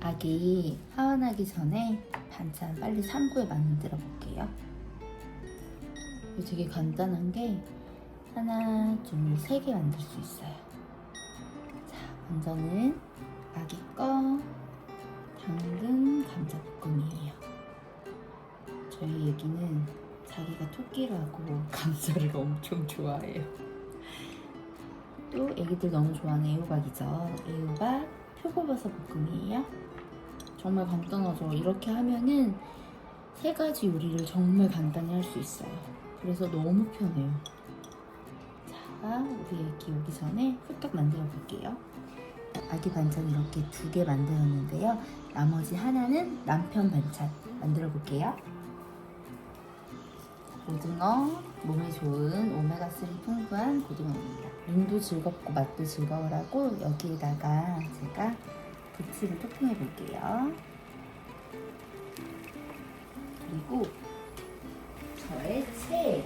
아기 하원하기 전에 반찬 빨리 3구에 만들어 볼게요. 되게 간단한 게 하나, 둘, 세 개 만들 수 있어요. 자, 먼저는 아기 거 당근 감자볶음이에요. 저희 애기는 자기가 토끼라고 감자를 엄청 좋아해요. 또 애기들 너무 좋아하는 애호박이죠. 애호박 표고버섯 볶음이에요. 정말 간단하죠. 이렇게 하면은 세 가지 요리를 정말 간단히 할 수 있어요. 그래서 너무 편해요. 자, 우리 애기 오기 전에 후딱 만들어 볼게요. 아기 반찬 이렇게 두 개 만들었는데요. 나머지 하나는 남편 반찬 만들어 볼게요. 고등어, 몸에 좋은 오메가3 풍부한 고등어입니다. 눈도 즐겁고 맛도 즐거우라고 여기에다가 제가 부추를 토핑해 볼게요. 그리고 저의 최애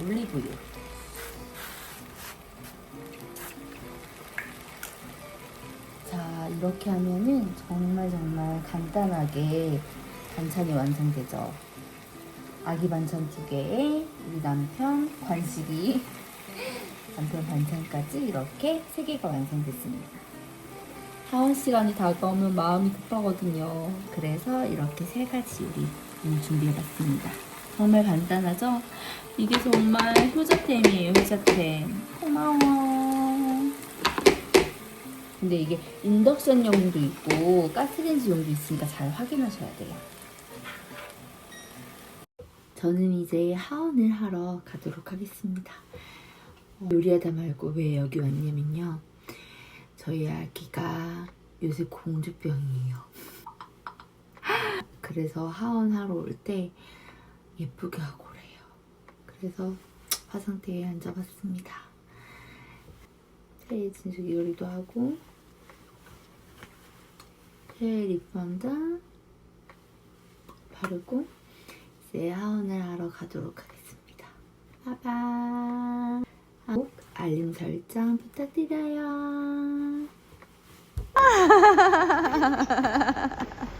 올리브유 자 이렇게 하면은 정말 정말 간단하게 반찬이 완성되죠. 아기 반찬 두 개에 우리 남편 관식이. 남편 반찬까지 이렇게 세 개가 완성됐습니다. 하원 시간이 다가오면 마음이 급하거든요. 그래서 이렇게 세 가지 요리 준비해봤습니다. 정말 간단하죠? 이게 정말 효자템이에요 효자템. 고마워. 근데 이게 인덕션용도 있고 가스레인지용도 있으니까 잘 확인하셔야 돼요. 저는 이제 하원을 하러 가도록 하겠습니다. 어, 요리하다 말고 왜 여기 왔냐면요. 저희 아기가 요새 공주병이에요. 그래서 하원하러 올 때 예쁘게 하고 그래요. 그래서 화장대에 앉아봤습니다. 새해 진숙이 요리도 하고 새해 립밤도 바르고 이제 하원을 하러 가도록 하겠습니다. 빠밤 꼭 알림 설정 부탁드려요.